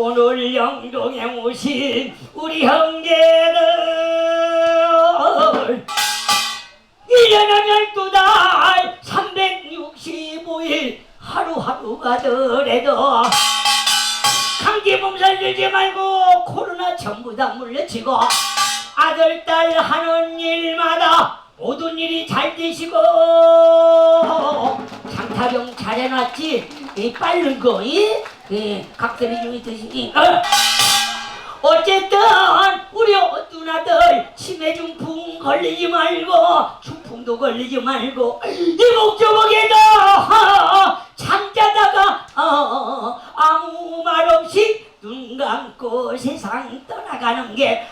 오늘 영동에 오신 우리 형제들. 1년은 12달 365일 하루하루가 더래도 감기 몸살 들지 말고 코로나 전부 다 물려치고 아들 딸 하는 일마다 모든 일이 잘 되시고 장타병 잘 해놨지 이 빠른 거 이? 이 각설이 중에 드시니 어? 어쨌든 우리 누나들 치매 중풍 걸리지 말고 중풍도 걸리지 말고 이목저목에도 잠자다가 어, 아무 말 없이 눈 감고 세상 떠나가는 게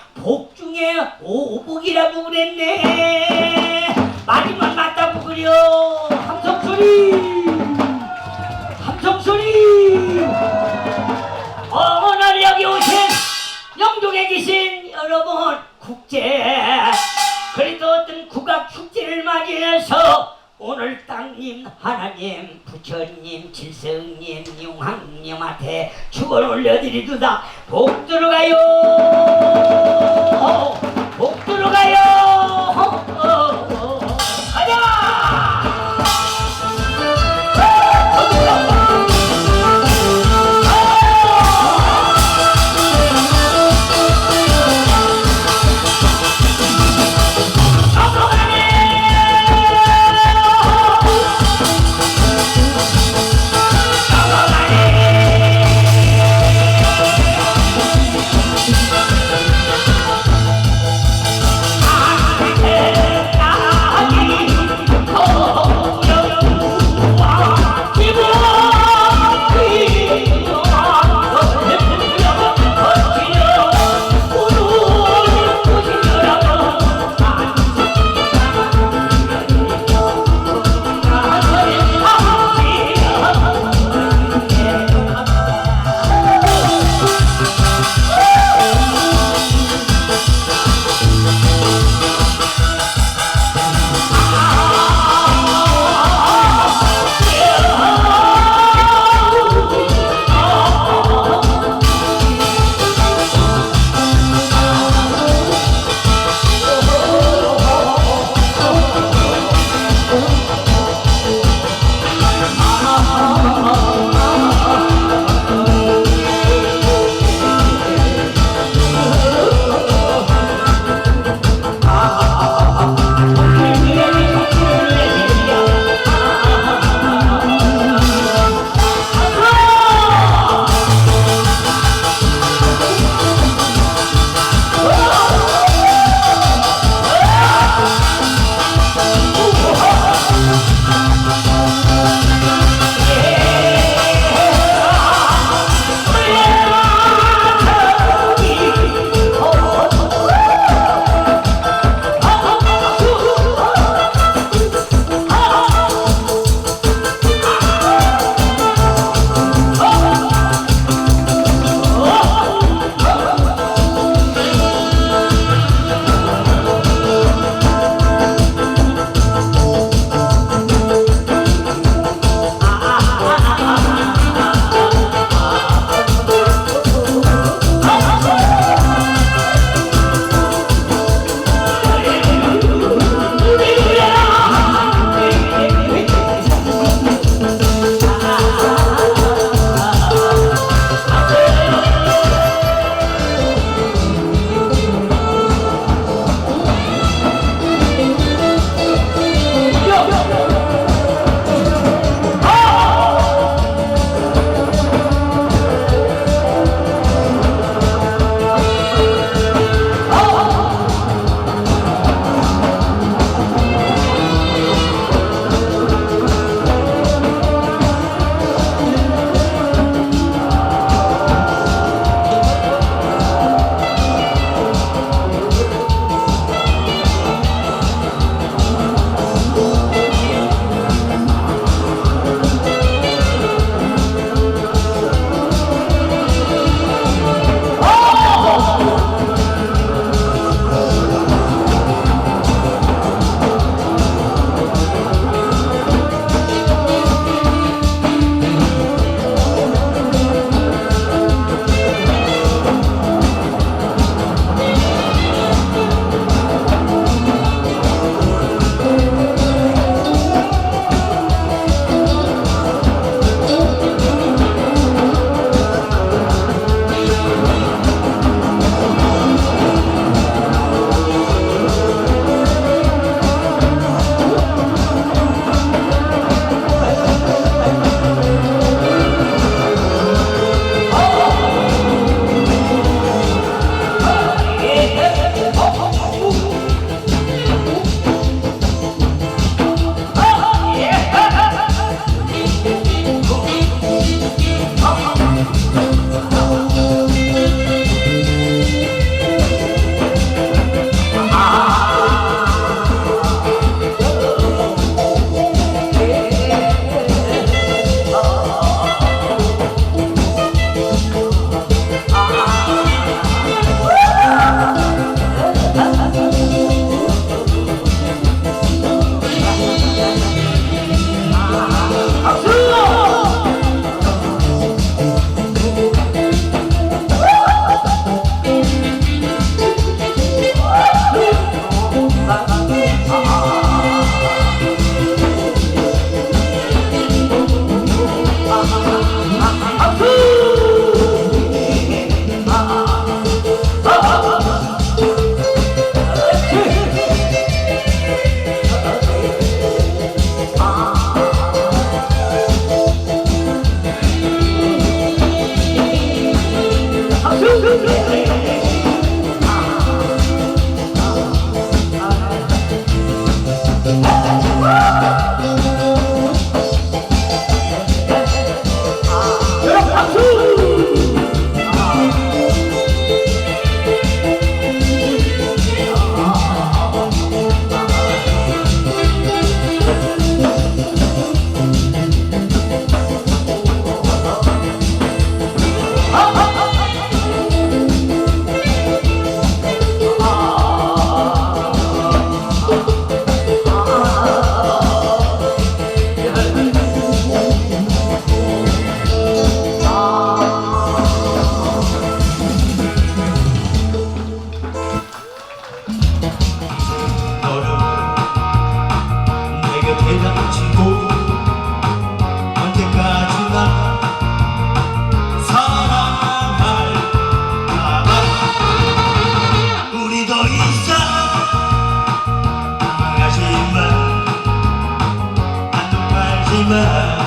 하지만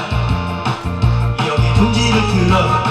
여기 둥지를 틀어.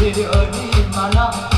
Bir öleyim anam